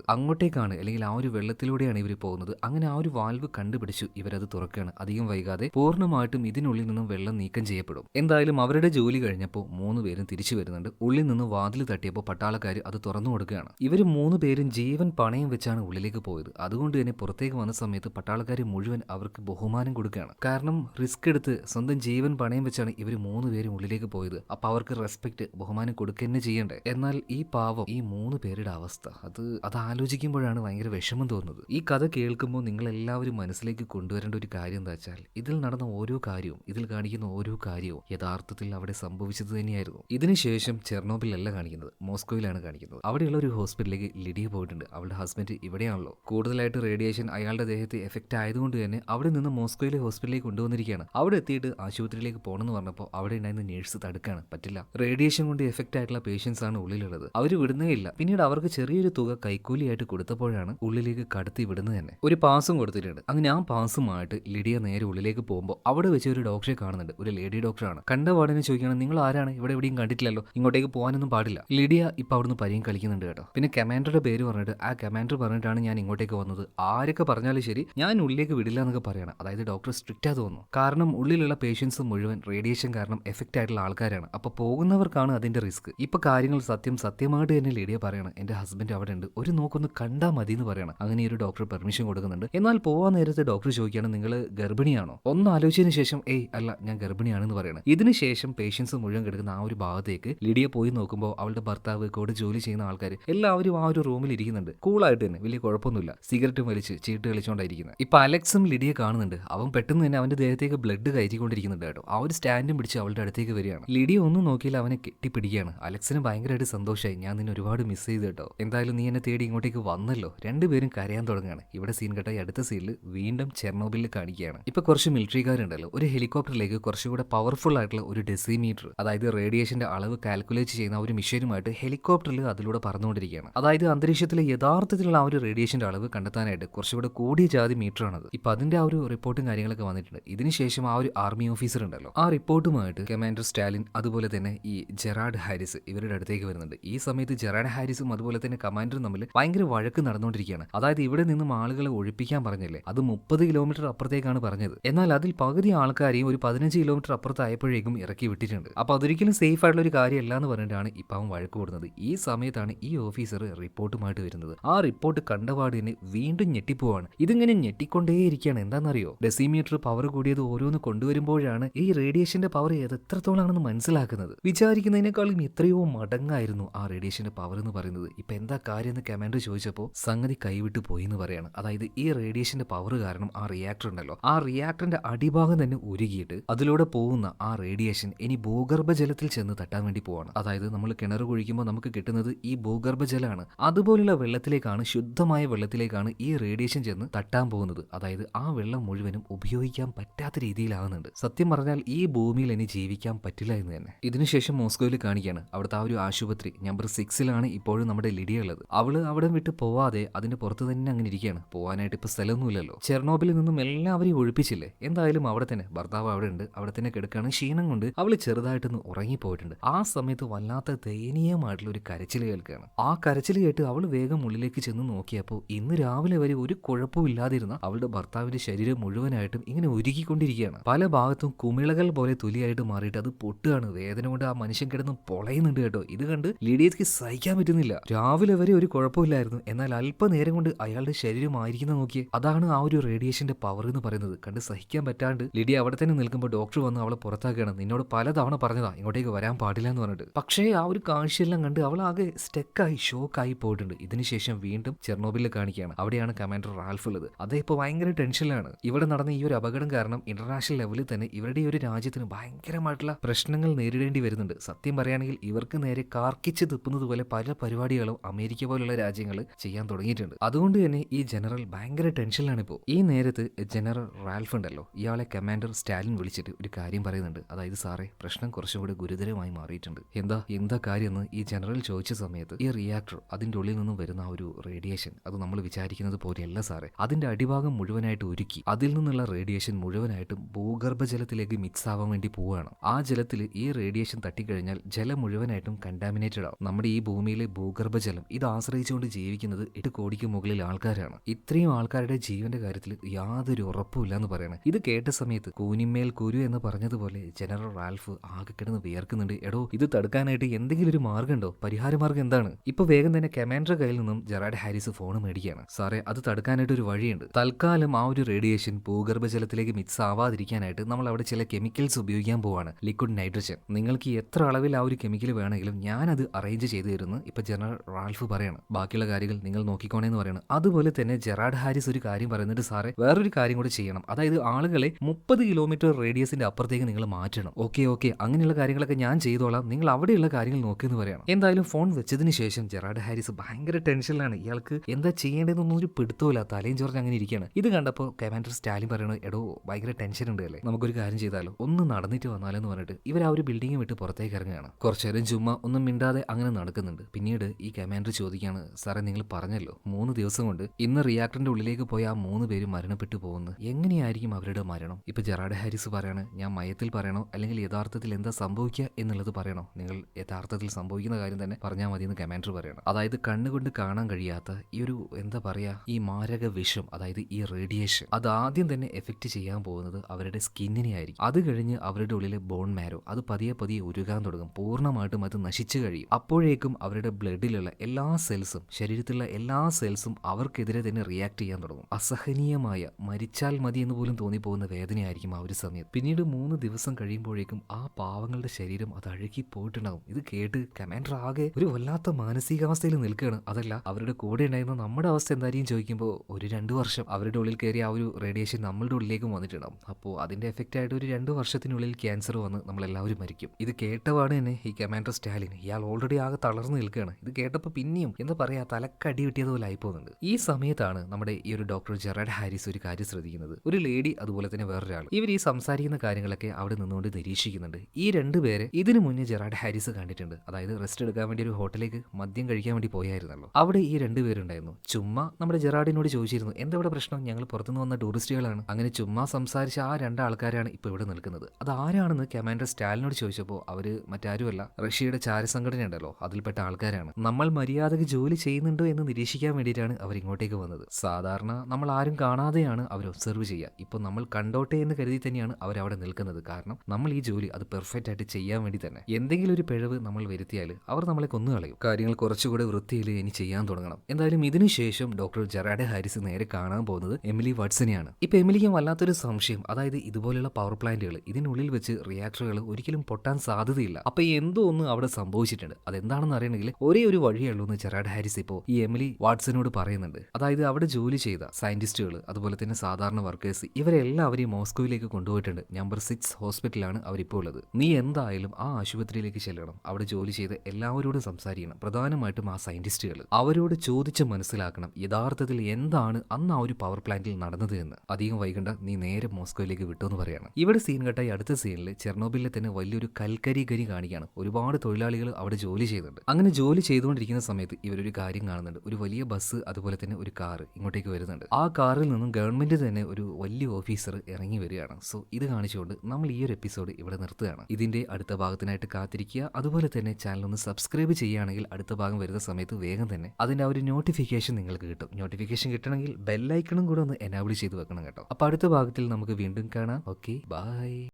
അങ്ങോട്ടേക്കാണ് അല്ലെങ്കിൽ ആ ഒരു വെള്ളത്തിലൂടെയാണ് ഇവർ പോകുന്നത്. അങ്ങനെ ആ ഒരു വാൽവ് കണ്ടുപിടിച്ചു ഇവരത് തുറക്കുകയാണ്. അധികം വൈകാതെ പൂർണമായിട്ടും ഇതിനുള്ളിൽ നിന്നും വെള്ളം നീക്കം ചെയ്യപ്പെടും. എന്തായാലും അവരുടെ ജോലി കഴിഞ്ഞപ്പോൾ മൂന്ന് പേരും തിരിച്ചു വരുന്നുണ്ട്. ഉള്ളിൽ നിന്ന് വാതിൽ തട്ടിയപ്പോൾ പട്ടാളക്കാർ അത് തുറന്നു കൊടുക്കുകയാണ്. ഇവർ മൂന്ന് പേരും ജീവൻ പണയം വെച്ചാണ് ഉള്ളിലേക്ക് പോയത്. അതുകൊണ്ട് തന്നെ പുറത്തേക്ക് വന്ന സമയത്ത് പട്ടാളക്കാർ മുഴുവൻ അവർക്ക് ബഹുമാനം കൊടുക്കുകയാണ്. കാരണം റിസ്ക് എടുത്ത് സ്വന്തം ജീവൻ പണയം വെച്ചാണ് ഇവർ മൂന്ന് പേരും ഉള്ളിലേക്ക് പോയത്. അപ്പോൾ അവർക്ക് റെസ്പെക്ട് ബഹുമാനം കൊടുക്കുക തന്നെ ചെയ്യണ്ടേ? എന്നാൽ ഈ പാവം ഈ മൂന്ന് പേരുടെ അവസ്ഥ. അത് അത് ആലോചിക്കുമ്പോഴാണ് ഭയങ്കര വിഷമം തോന്നുന്നത്. ഈ കഥ കേൾക്കുമ്പോൾ നിങ്ങൾ എല്ലാവരും മനസ്സിലേക്ക് കൊണ്ടുവരേണ്ട ഒരു കാര്യം എന്താ വെച്ചാൽ ഇതിൽ നടന്ന ഓരോ കാര്യവും ഇതിൽ കാണിക്കുന്ന ഓരോ കാര്യവും യഥാർത്ഥത്തിൽ അവിടെ സംഭവിച്ചത് തന്നെയായിരുന്നു. ഇതിനുശേഷം ചെർണോബിലല്ല കാണിക്കുന്നത് മോസ്കോയിലാണ് കാണിക്കുന്നത്. അവിടെയുള്ള ഒരു ഹോസ്പിറ്റലിലേക്ക് ലിഡിയ പോയിട്ടുണ്ട്. അവളുടെ ഹസ്ബൻഡ് ഇവിടെയാണല്ലോ. കൂടുതലായിട്ട് റേഡിയേഷൻ അയാളുടെ ദേഹത്തെ എഫക്റ്റ് ആയതുകൊണ്ട് തന്നെ അവിടെ നിന്ന് മോസ്കോയിലെ ഹോസ്പിറ്റലിലേക്ക് കൊണ്ടുവന്നിരിക്കുകയാണ്. അവിടെ എത്തിയിട്ട് ആശുപത്രിയിലേക്ക് പോകണമെന്ന് പറഞ്ഞപ്പോൾ അവിടെ ഉണ്ടായിരുന്ന നേഴ്സ് തടുക്കാണ്. പറ്റില്ല. റേഡിയേഷൻ കൊണ്ട് എഫക്റ്റ് ആയിട്ടുള്ള പേഷ്യൻസ് ആണ് ഉള്ളിലുള്ളത്. അവർ വിടുന്നേ ഇല്ല പിന്നീട് അവർക്ക് ചെറിയൊരു തുക കൈക്കൂലിയായിട്ട് കൊടുത്തപ്പോഴാണ് ഉള്ളിലേക്ക് കടത്തി വിടുന്നത് തന്നെ. ഒരു പാസും കൊടുത്തിട്ടുണ്ട്. അങ്ങനെ ആ പാസുമായിട്ട് ലിഡിയ നേരെ ഉള്ളിലേക്ക് പോകുമ്പോൾ അവിടെ വെച്ച് ഒരു ഡോക്ടറെ കാണുന്നുണ്ട്. ഒരു ലേഡി ഡോക്ടറാണ്. കണ്ട പാടിനെ ചോദിക്കുകയാണ് നിങ്ങൾ ആരാണ്? ഇവിടെ എവിടെയും കണ്ടിട്ടില്ലല്ലോ. ഇങ്ങോട്ടേക്ക് പോകാനൊന്നും പാടില്ല. ലിഡിയ ഇപ്പൊ അവിടുന്ന് പരിയും കളിക്കുന്നുണ്ട് കേട്ടോ. പിന്നെ കമാൻഡറുടെ പേര് പറഞ്ഞിട്ട് ആ കമാൻഡർ പറഞ്ഞിട്ടാണ് ഞാൻ ഇങ്ങോട്ടേക്ക് വന്നത്. ആരൊക്കെ പറഞ്ഞാലും ശരി ഞാൻ ഉള്ളിലേക്ക് വിടില്ല എന്നൊക്കെ പറയണം. അതായത് ഡോക്ടർ സ്ട്രിക്റ്റ് ആ തോന്നുന്നു. കാരണം ഉള്ളിലുള്ള പേഷ്യൻസ് മുഴുവൻ റേഡിയേഷൻ കാരണം എഫക്റ്റ് ആയിട്ടുള്ള ആൾക്കാരാണ്. അപ്പോൾ പോകുന്നവർക്കാണ് അതിന്റെ റിസ്ക്. ഇപ്പൊ കാര്യങ്ങൾ സത്യം സത്യമായിട്ട് തന്നെ ലേഡിയ പറയണം എന്റെ ഹസ്ബൻഡ് അവിടെ ഉണ്ട് ഒരു നോക്കൊന്ന് കണ്ടാൽ മതി എന്ന് പറയണം. അങ്ങനെ ഒരു ഡോക്ടർ പെർമിഷൻ കൊടുക്കുന്നുണ്ട്. എന്നാൽ പോവാൻ നേരത്തെ ഡോക്ടർ ചോദിക്കുകയാണ് നിങ്ങൾ ഗർഭിണിയാണോ? ഒന്ന് ആലോചിച്ചതിന് ശേഷം ഏയ് അല്ല ഞാൻ ഗർഭിണിയാണെന്ന് പറയണം. ഇതിനുശേഷം പേഷ്യൻസ് മുഴുവൻ കിടക്കുന്ന ആ ഒരു ഭാഗത്തേക്ക് ലിഡിയ പോയി നോക്കുമ്പോൾ അവളുടെ ഭർത്താവ് കൂടെ ജോലി ചെയ്യുന്ന ആൾക്കാർ എല്ലാവരും ആ ഒരു റൂമിൽ ഇരിക്കുന്നുണ്ട്. കൂളായിട്ട് തന്നെ വലിയ കുഴപ്പമൊന്നുമില്ല. സിഗരറ്റ് വലിച്ച് ചീട്ട് കളിച്ചുകൊണ്ടായിരിക്കുന്നത് ഇപ്പൊ അലക്സും ലിഡിയെ കാണുന്നുണ്ട്. അവൻ പെട്ടെന്ന് തന്നെ അവന്റെ ദേഹത്തേക്ക് ബ്ലഡ് കയറ്റിക്കൊണ്ടിരിക്കുന്നുണ്ട് കേട്ടോ. ആ ഒരു സ്റ്റാൻഡും പിടിച്ച് അവളുടെ അടുത്തേക്ക് വരികയാണ്. ലിഡിയ ഒന്നും നോക്കിയില്ല അവനെ കെട്ടിപ്പിടിക്കുകയാണ്. അലക്സിന് ഭയങ്കരമായിട്ട് സന്തോഷമായി ഞാൻ നിന്നെ ഒരുപാട് മിസ് ചെയ്ത് കേട്ടോ എന്തായാലും നീ എന്നെ തേടി ഇങ്ങോട്ടേക്ക് വന്നല്ലോ. രണ്ടുപേരും കരയാൻ തുടങ്ങുകയാണ്. ഇവിടെ സീൻ കെട്ടായി അടുത്ത സീനിൽ വീണ്ടും ചെർണോബിലിൽ കാണിക്കുകയാണ്. ഇപ്പൊ കുറച്ച് മിലിറ്ററിക്കാരുണ്ടല്ലോ ഒരു ഹെലികോപ്റ്ററിലേക്ക് കുറച്ചുകൂടെ പവർഫുൾ ആയിട്ടുള്ള ഒരു ഡെസിമീറ്റർ അതായത് റേഡിയേഷന്റെ അളവ് കാൽക്കുലേറ്റ് ചെയ്യുന്ന ഒരു മിഷീനുമായിട്ട് ഹെലികോപ്റ്ററിൽ അതിലൂടെ പറന്നുകൊണ്ടിരിക്കുകയാണ്. അതായത് അന്തരീക്ഷത്തിലെ യഥാർത്ഥത്തിലുള്ള ആ ഒരു റേഡിയേഷന്റെ അളവ് കണ്ടെത്താനായിട്ട് കുറച്ചുകൂടെ കൂടിയ ജാതി മീറ്റർ ആണത്. ഇപ്പൊ അതിന്റെ ആ ഒരു റിപ്പോർട്ടും കാര്യങ്ങളൊക്കെ വന്നിട്ടുണ്ട്. ഇതിനുശേഷം ആ ഒരു ആർമി ഓഫീസർ ഉണ്ടല്ലോ. ആ റിപ്പോർട്ടുമായിട്ട് കമാൻഡർ സ്റ്റാലിൻ അതുപോലെ തന്നെ ഈ ജെറാഡ് ഹാരിസ് ഇവരുടെ അടുത്തേക്ക് വരുന്നുണ്ട്. ഈ സമയത്ത് ജെറാഡ് ഹാരിസും അതുപോലെ തന്നെ കമാൻഡറും തമ്മിൽ ഭയങ്കര വഴക്ക് നടന്നുകൊണ്ടിരിക്കുകയാണ്. അതായത് ഇവിടെ നിന്നും ആളുകളെ ഒഴിപ്പിക്കാൻ പറഞ്ഞില്ലേ? അത് മുപ്പത് കിലോമീറ്റർ അപ്പുറത്തേക്കാണ് പറഞ്ഞത്. എന്നാൽ അതിൽ പകുതി ആൾക്കാരെയും ഒരു പതിനഞ്ച് കിലോമീറ്റർ അപ്പുറത്തായപ്പോഴേക്കും ഇറക്കി വിട്ടിട്ടുണ്ട്. അപ്പൊ അതൊരിക്കലും സേഫ് ആയിട്ടുള്ള ഒരു കാര്യമല്ല എന്ന് പറഞ്ഞിട്ടാണ് ഇപ്പം അവൻ വഴക്ക് കൂടുന്നത്. ഈ സമയത്താണ് ഈ ഓഫീസർ റിപ്പോർട്ടുമായിട്ട് വരുന്നത്. ആ റിപ്പോർട്ട് കണ്ടപാട് തന്നെ വീണ്ടും ഞെട്ടിപ്പോവാണ്. ഇതിങ്ങനെ ഞെട്ടിക്കൊണ്ടേയിരിക്കുകയാണ്. എന്താണെന്നറിയോ? ഡെസിമീറ്റർ പവർ കൂടിയത് ഓരോന്ന് കൊണ്ടുവരുമ്പോഴാണ് ഈ റേഡിയേഷന്റെ പവർ എത്രത്തോളാണെന്ന് മനസ്സിലാക്കുന്നത്. വിചാരിക്കുന്നതിനേക്കാളും എത്രയോ മടങ്ങായിരുന്നു ആ റേഡിയേഷന്റെ പവർ എന്ന് പറയുന്നത് ഇപ്പൊ എന്താ കാര്യം എന്ന് കമാൻഡർ ചോദിച്ചപ്പോൾ സംഗതി കൈവിട്ട് പോയി എന്ന് പറയാണ്. അതായത് ഈ റേഡിയേഷന്റെ പവർ കാരണം ആ റിയാക്ടർ ഉണ്ടല്ലോ. ആ റിയാക്ടറിന്റെ അടിഭാഗം തന്നെ ഉരുകിയിട്ട് അതിലൂടെ പോകുന്ന ആ റേഡിയേഷൻ ഇനി ഭൂഗർഭജലത്തിൽ ചെന്ന് തട്ടാൻ വേണ്ടി പോവാണ്. അതായത് നമ്മൾ കിണർ കുഴിക്കുമ്പോൾ നമുക്ക് കിട്ടുന്നത് ഈ ഭൂഗർഭജലമാണ്. അതുപോലുള്ള വെള്ളത്തിലേക്കാണ് ശുദ്ധമായ വെള്ളത്തിലേക്കാണ് ഈ റേഡിയേഷൻ ചെന്ന് തട്ടാൻ പോകുന്നത്. അതായത് ആ വെള്ളം മുഴുവനും ഉപയോഗിക്കാൻ പറ്റാത്ത രീതിയിലാകുന്നുണ്ട് സത്യം പറഞ്ഞാൽ ഈ ഭൂമിയിൽ ഇനി ജീവിക്കാൻ പറ്റില്ല എന്ന് തന്നെ. ഇതിനുശേഷം മോസ്കോയിൽ കാണിക്കുകയാണ്. അവിടുത്തെ ആ ഒരു ആശുപത്രി നമ്പർ സിക്സിലാണ് ഇപ്പോഴും നമ്മുടെ ലിഡിയ ഉള്ളത്. അവൾ അവിടെ വിട്ട് പോവാതെ അതിന്റെ പുറത്ത് തന്നെ അങ്ങനെ ഇരിക്കുകയാണ്. പോകാനായിട്ട് ഇപ്പൊ സ്ഥലമൊന്നുമില്ലല്ലോ. ചെർണോബിൽ നിന്നും എല്ലാവരെയും ഒഴിപ്പിച്ചില്ലേ? എന്തായാലും അവിടെ തന്നെ ഭർത്താവ് അവിടെ ഉണ്ട്. അവിടെ തന്നെ കിടക്കുകയാണ്. ക്ഷീണം കൊണ്ട് അവൾ ചെറുതായിട്ടൊന്ന് ഉറങ്ങിപ്പോയിട്ടുണ്ട്. ആ സമയത്ത് വല്ലാത്ത ദയനീയമായിട്ടുള്ള ഒരു കരച്ചിൽ കേൾക്കുകയാണ്. ആ കരച്ചിൽ കേട്ട് അവൾ വേഗം ഉള്ളിലേക്ക് ചെന്ന് നോക്കിയപ്പോൾ ഇന്ന് രാവിലെ വരെ ഒരു കുഴപ്പവും ഇല്ലാതിരുന്ന അവളുടെ ഭർത്താവിന്റെ ശരീരം മുഴുവനായിട്ടും ഇങ്ങനെ ഉരുകിക്കൊണ്ടിരിക്കുകയാണ്. പല ഭാഗത്തും കുമിളകൾ പോലെ തൊലിയായിട്ട് മാറിയിട്ട് അത് പൊട്ടുകയാണ്. വേദന കൊണ്ട് ആ മനുഷ്യൻ കിടന്ന് പൊളയുന്നുണ്ട് കേട്ടോ. ഇത് കണ്ട് ലിഡിയക്ക് സഹിക്കാൻ പറ്റുന്നില്ല. രാവിലെ വരെ ഒരു കുഴപ്പമില്ലായിരുന്നു. എന്നാൽ അല്പനേരം കൊണ്ട് അയാളുടെ ശരീരം ആയിരിക്കുന്ന നോക്കിയേ അതാണ് ആ ഒരു റേഡിയേഷന്റെ പവർ എന്ന് പറയുന്നത്. കണ്ട് സഹിക്കാൻ പറ്റാണ്ട് ലിഡി അവിടെ തന്നെ നിൽക്കുമ്പോൾ ഡോക്ടർ വന്ന് അവളെ പുറത്താക്കുകയാണ്. നിന്നോട് പലതവണ പറഞ്ഞതാ ഇങ്ങോട്ടേക്ക് വരാൻ പാടില്ല എന്ന് പറഞ്ഞിട്ട്. പക്ഷേ ആ ഒരു കാഴ്ചയെല്ലാം കണ്ട് അവൾ ആകെ സ്റ്റെക്കായി ഷോക്കായി പോയിട്ടുണ്ട്. ഇതിനുശേഷം വീണ്ടും ചെർണോബിലിൽ കാണിക്കുകയാണ്. അവിടെയാണ് കമാൻഡർ റാൽഫ് ഉള്ളത്. അദ്ദേഹം ഇപ്പോൾ ഭയങ്കര ടെൻഷനിലാണ് ഇവിടെ നടന്ന ഈ ഒരു അപകടം കാരണം ഇന്റർനാഷണൽ ലെവലിൽ തന്നെ ഇവരുടെ ഒരു രാജ്യത്തിന് ഭയങ്കരമായിട്ടുള്ള പ്രശ്നങ്ങൾ നേരിടേണ്ടി വരുന്നുണ്ട്. സത്യം പറയുകയാണെങ്കിൽ ഇവർക്ക് നേരെ കാർക്കിച്ച് തുപ്പുന്നത് പോലെ പല പരിപാടികളും അമേരിക്ക പോലുള്ള രാജ്യങ്ങൾ ചെയ്യാൻ തുടങ്ങിയിട്ടുണ്ട്. അതുകൊണ്ട് തന്നെ ഈ ജനറൽ ഭയങ്കര ടെൻഷനിലാണ് ഇപ്പോൾ ഈ നേരത്ത് ജനറൽ റാൽഫ് ഉണ്ടല്ലോ ഇയാളെ കമാൻഡർ സ്റ്റാലിൻ വിളിച്ചിട്ട് ഒരു കാര്യം പറയുന്നുണ്ട്. അതായത് സാറേ പ്രശ്നം കുറച്ചും കൂടി ഗുരുതരമായി മാറിയിട്ടുണ്ട്. എന്താ എന്താ കാര്യം എന്ന് ഈ ജനറൽ ചോദിച്ച സമയത്ത് ഈ റിയാക്ടർ അതിന്റെ ഉള്ളിൽ നിന്നും വരുന്ന ആ ഒരു റേഡിയേഷൻ അത് നമ്മൾ വിചാരിക്കുന്നത് പോലെയല്ല സാറേ. അതിന്റെ അടിഭാഗം മുഴുവനായിട്ട് ഒരുക്കി അതിൽ നിന്നുള്ള റേഡിയേഷൻ മുഴുവനായിട്ടും ഭൂഗർഭജലത്തിലേക്ക് മിക്സ് ആവാൻ വേണ്ടി പോവുകയാണ്. ആ ജലത്തിൽ ഈ റേഡിയേഷൻ തട്ടിക്കഴിഞ്ഞാൽ ജലം മുഴുവനായിട്ടും കണ്ടാമിനേറ്റഡ് ആവും. നമ്മുടെ ഈ ഭൂമിയിലെ ഭൂഗർഭജലം ഇത് ആശ്രയിച്ചുകൊണ്ട് ജീവിക്കുന്നത് എട്ട് കോടിക്ക് മുകളിൽ ആൾക്കാരാണ്. ഇത്രയും ആൾക്കാരുടെ ജീവന്റെ കാര്യത്തിൽ യാതൊരു ഉറപ്പുമില്ല എന്ന് പറയണേ. ഇത് കേട്ട സമയത്ത് കൂനിമേൽ കുരു എന്ന് പറഞ്ഞതുപോലെ ജനറൽ റാൽഫ് ആകെ കിടന്ന് വിയർക്കുന്നുണ്ട്. എടോ ഇത് തടുക്കാനായിട്ട് എന്തെങ്കിലും ഒരു മാർഗമുണ്ടോ? പരിഹാര മാർഗം എന്താണ്? ഇപ്പൊ വേഗം തന്നെ കമാൻഡർ കയ്യിൽ നിന്നും ജെറാഡ് ഹാരിസ് ഫോൺ മേടിക്കുകയാണ്. സാറേ അത് തടുക്കാനായിട്ട് ഒരു വഴിയുണ്ട്. തൽക്കാലം ആ ഒരു റേഡിയേഷൻ ഭൂഗർഭജലത്തിലേക്ക് മിക്സ് ആവാതിരിക്കാനായിട്ട് നമ്മൾ അവിടെ ചില കെമിക്കൽസ് ഉപയോഗിക്കാൻ പോവാണ്. ലിക്വിഡ് നൈട്രജൻ നിങ്ങൾക്ക് എത്ര അളവിൽ ആ ഒരു കെമിക്കൽ വേണമെങ്കിലും ഞാനത് അറേഞ്ച് ചെയ്തു തരുന്നു ഇപ്പോൾ ജനറൽ റാൽഫ് പറയാണ് ബാക്കിയുള്ള കാര്യങ്ങൾ നിങ്ങൾ നോക്കിക്കോണേന്ന് പറയണം. അതുപോലെ തന്നെ ജെറാഡ് ഹാരിസ് ഒരു കാര്യം പറയുന്നുണ്ട് സാറേ വേറൊരു കാര്യം കൂടി ചെയ്യണം. അതായത് ആളുകളെ മുപ്പത് കിലോമീറ്റർ റേഡിയസിന്റെ അപ്പുറത്തേക്ക് നിങ്ങൾ മാറ്റണം. Okay okay. അങ്ങനെയുള്ള കാര്യങ്ങളൊക്കെ ഞാൻ ചെയ്തോളാം. നിങ്ങൾ അവിടെയുള്ള കാര്യങ്ങൾ നോക്കിയെന്ന് പറയണം. എന്തായാലും ഫോൺ വെച്ചതിന് ശേഷം ജെറാഡ് ഹാരിസ് ഭയങ്കര ടെൻഷനിലാണ്. ഇയാൾക്ക് എന്താ ചെയ്യേണ്ടതെന്നൊന്നും ഒരു പിടുത്തമില്ല തലയും ചോർന്ന് അങ്ങനെ ഇരിക്കുകയാണ് ഇത് കണ്ടപ്പോൾ കമാൻഡർ സ്റ്റാലിൻ പറയണത് എടോ ഭയങ്കര ടെൻഷൻ ഉണ്ട് അല്ലേ? നമുക്കൊരു കാര്യം ചെയ്താലോ? ഒന്ന് നടന്നിട്ട് വന്നാലെന്ന് പറഞ്ഞിട്ട് ഇവർ ആ ഒരു ബിൽഡിംഗ് വിട്ട് പുറത്തേക്ക് ഇറങ്ങുകയാണ്. കുറച്ചു നേരം ചുമ്മാ ഒന്നും മിണ്ടാതെ അങ്ങനെ നടക്കുന്നുണ്ട്. പിന്നീട് ഈ കമാൻഡർ ചോദിക്കുകയാണ് സാറേ നിങ്ങൾ പറഞ്ഞല്ലോ മൂന്ന് ദിവസം കൊണ്ട് ഇന്ന് റിയാക്ടറിന്റെ ഉള്ളിലേക്ക് പോയ ആ മൂന്ന് പേര് മരണപ്പെട്ടു പോകുന്നു. എങ്ങനെയായിരിക്കും അവരുടെ മരണം? ഇപ്പൊ ജെറാഡ് ഹാരിസ് പറയാണ് ഞാൻ മയത്തിൽ പറയണോ? അല്ലെങ്കിൽ യഥാർത്ഥത്തിൽ എന്താ സംഭവിക്കുക എന്നുള്ളത് പറയണോ? നിങ്ങൾ യഥാർത്ഥത്തിൽ സംഭവിക്കുന്ന കാര്യം തന്നെ പറഞ്ഞാൽ മതി എന്ന് കമാൻഡർ പറയണം. അതായത് കണ്ണുകൊണ്ട് കാണാൻ കഴിയാത്ത ഈ ഒരു എന്താ പറയാ ഈ മാരക വിഷം അതായത് ഈ റേഡിയേഷൻ അത് ആദ്യം തന്നെ എഫക്റ്റ് ചെയ്യാൻ പോകുന്നത് അവരുടെ സ്കിന്നിനെ ആയിരിക്കും. അത് കഴിഞ്ഞ് അവരുടെ ഉള്ളിലെ ബോൺ മാരോ അത് പതിയെ പതിയെ ഉരുകാൻ തുടങ്ങും. പൂർണമായിട്ടും അത് നശിച്ചു കഴിയും. അപ്പോഴേക്കും അവരുടെ ബ്ലഡിലുള്ള എല്ലാ സെൽസും ശരീരത്തിലുള്ള എല്ലാ സെൽസും അവർക്കെതിരെ തന്നെ റിയാക്ട് ചെയ്യാൻ തുടങ്ങും. അസഹനീയമായ മരിച്ചാൽ മതി എന്ന് പോലും തോന്നിപ്പോകുന്ന വേദനയായിരിക്കും ആ ഒരു സമയത്ത് പിന്നീട് മൂന്ന് ദിവസം കഴിയുമ്പോഴേക്കും ആ പാവങ്ങളുടെ ശരീരം അത് അഴുകി പോയിട്ടുണ്ടാകും ഇത് കേട്ട് കമാൻഡർ ആകെ ഒരു വല്ലാത്ത മാനസികാവസ്ഥയിൽ നിൽക്കുകയാണ്. അതല്ല അവരുടെ കൂടെ ഉണ്ടായിരുന്ന നമ്മുടെ അവസ്ഥ എന്തായിരിക്കും ചോദിക്കുമ്പോൾ ഒരു രണ്ട് വർഷം അവരുടെ ഉള്ളിൽ കയറിയ ആ ഒരു റേഡിയേഷൻ നമ്മളുടെ ഉള്ളിലേക്കും വന്നിട്ടുണ്ടാവും. അപ്പോൾ അതിന്റെ എഫക്റ്റ് ആയിട്ട് ഒരു രണ്ട് വർഷത്തിനുള്ളിൽ ക്യാൻസർ വന്ന് നമ്മളെല്ലാവരും മരിക്കും. ഇത് കേട്ടവാണ് തന്നെ ഈ കമാൻഡർ സ്റ്റാലിൻ ഇയാൾ ഓൾറെഡി ആകെ തളർന്നു നിൽക്കുകയാണ്. ഇത് കേട്ടപ്പോൾ പിന്നെയും എന്താ പറയാ തലക്കടി കിട്ടിയതുപോലെ ആയി പോകുന്നുണ്ട് ഈ സമയത്താണ് നമ്മുടെ ഈ ഒരു ഡോക്ടർ ജെറാഡ് ഹാരിസ് ഒരു കാര്യം ശ്രദ്ധിക്കുന്നത്. ഒരു ലേഡി അതുപോലെ തന്നെ വേറൊരാൾ. ഇവർ ഈ സംസാരിക്കുന്ന കാര്യങ്ങളൊക്കെ അവിടെ നിന്നുകൊണ്ട് നിരീക്ഷിക്കുന്നുണ്ട്. ഈ രണ്ടുപേരെ ഇതിനു മുന്നേ ജെറാഡ് ഹാരിസ് കണ്ടിട്ടുണ്ട്. അതായത് റെസ്റ്റ് എടുക്കാൻ വേണ്ടി ഒരു ഹോട്ടലിലേക്ക് മദ്യം കഴിക്കാൻ വേണ്ടി പോയായിരുന്നല്ലോ. അവിടെ ഈ രണ്ടുപേരുണ്ടായിരുന്നു ചുമ്മാ നമ്മുടെ ജെറാഡിനോട് ചോദിച്ചിരുന്നു എന്താ ഇവിടെ പ്രശ്നം? ഞങ്ങൾ പുറത്തുനിന്ന് വന്ന ടൂറിസ്റ്റുകളാണ്. അങ്ങനെ ചുമ്മാ സംസാരിച്ച ആ രണ്ട് ആൾക്കാരാണ് ഇപ്പോൾ ഇവിടെ നിൽക്കുന്നത്. അത് ആരാണെന്ന് കമാൻഡർ സ്റ്റാലിനോട് ചോദിച്ചപ്പോൾ അവർ മറ്റാരുമല്ല റഷ്യയുടെ ചാരസംഘടന ഉണ്ടല്ലോ അതിൽപ്പെട്ട ആൾക്കാരാണ്. നമ്മൾ മര്യാദയ്ക്ക് ജോലി ചെയ്യുന്നുണ്ടോ എന്ന് നിരീക്ഷിക്കാൻ വേണ്ടിയിട്ടാണ് അവർ ഇങ്ങോട്ടേക്ക് വന്നത്. സാധാരണ നമ്മൾ ആരും കാണാതെയാണ് അവർ ഒബ്സർവ് ചെയ്യുക. ഇപ്പോൾ നമ്മൾ കണ്ടോട്ടെ എന്ന് കരുതി തന്നെയാണ് അവർ അവിടെ നിൽക്കുന്നത്. കാരണം നമ്മൾ ഈ ജോലി അത് പെർഫെക്റ്റ് ആയിട്ട് ചെയ്യാൻ വേണ്ടി തന്നെ. എന്തെങ്കിലും ഒരു പിഴവ് നമ്മൾ വരുത്തിയാൽ അവർ നമ്മളെ കൊന്നു കളയും. കാര്യങ്ങൾ കുറച്ചുകൂടെ വൃത്തിയിൽ ഇനി ചെയ്യാൻ തുടങ്ങണം. എന്തായാലും ഇതിനുശേഷം ഡോക്ടർ ജെറാഡ് ഹാരിസ് നേരെ കാണാൻ പോകുന്നത് എമിലി വാട്സനെയാണ് ഇപ്പൊ എമിലിക്ക് വല്ലാത്തൊരു സംശയം. അതായത് ഇതുപോലെയുള്ള പവർ പ്ലാന്റുകൾ ഇതിനുള്ളിൽ വെച്ച് റിയാക്ടറുകൾ ഒരിക്കലും പൊട്ടാൻ സാധ്യതയില്ല. അപ്പോൾ എന്തോ ഒന്ന് അവിടെ സംഭവിച്ചിട്ടുണ്ട്. അതെന്താണെന്ന് അറിയണമെങ്കിൽ ഒരേ ഒരു വഴിയുള്ളൂ എന്ന് ജെറാഡ് ഹാരിസ് ഇപ്പോൾ ഈ എമിലി വാട്സനോട് പറയുന്നുണ്ട്. അതായത് അവിടെ ജോലി ചെയ്ത സയന്റിസ്റ്റുകൾ അതുപോലെ തന്നെ സാധാരണ വർക്കേഴ്സ് ഇവരെല്ലാവരെയും മോസ്കോയിലേക്ക് കൊണ്ടുപോയിട്ടുണ്ട്. നമ്പർ സിക്സ് ഹോസ്പിറ്റലാണ് അവരിപ്പോൾ ഉള്ളത്. നീ എന്തായാലും ആ ആശുപത്രിയിലേക്ക് ചെല്ലണം. അവിടെ ജോലി ചെയ്ത് എല്ലാവരോടും സംസാരിക്കണം. പ്രധാനമായിട്ടും ആ സയന്റിസ്റ്റുകൾ. അവരോട് ചോദിച്ച് മനസ്സിലാക്കണം യഥാർത്ഥത്തിൽ എന്താണ് അന്ന് ആ ഒരു പവർ പ്ലാന്റിൽ നടന്നത് എന്ന്. അധികം വൈകണ്ട നീ നേരെ മോസ്കോയിലേക്ക് വിട്ടു എന്ന് പറയാണ്. ഇവിടെ സീൻ കട്ടായി അടുത്ത സീനിൽ ചെർണോബിലെ തന്നെ വലിയൊരു കൽക്കരി ഗരി കാണിക്കുകയാണ്. ഒരുപാട് തൊഴിലാളികൾ അവിടെ ജോലി ചെയ്യുന്നുണ്ട് അങ്ങനെ ജോലി ചെയ്തുകൊണ്ടിരിക്കുന്ന സമയത്ത് ഇവരൊരു കാര്യം കാണുന്നുണ്ട്. ഒരു വലിയ ബസ് അതുപോലെ തന്നെ ഒരു കാർ ഇങ്ങോട്ടേക്ക് വരുന്നുണ്ട്. ആ കാറിൽ നിന്നും ഗവൺമെന്റ് തന്നെ ഒരു വലിയ ഓഫീസർ ഇറങ്ങി വരികയാണ്. സോ ഇത് കാണിച്ചുകൊണ്ട് നമ്മൾ ഈ ഒരു എപ്പിസോഡ് ഇവിടെ നിർത്തുകയാണ്. ഇതിന്റെ അടുത്ത ഭാഗത്തിനായിട്ട് കാത്തിരിക്കുക. അതുപോലെ തന്നെ ചാനൽ ഒന്ന് സബ്സ്ക്രൈബ് ചെയ്യുകയാണെങ്കിൽ അടുത്ത ഭാഗം വരുന്ന സമയത്ത് വേഗം തന്നെ അതിന്റെ ഒരു നോട്ടിഫിക്കേഷൻ നിങ്ങൾക്ക് കിട്ടും. നോട്ടിഫിക്കേഷൻ കിട്ടണമെങ്കിൽ ബെല്ലൈക്കണും കൂടെ ഒന്ന് എനാബിൾ ചെയ്ത് വെക്കണം കേട്ടോ. അപ്പൊ അടുത്ത ഭാഗത്തിൽ നമുക്ക് വീണ്ടും കാണാം. Okay bye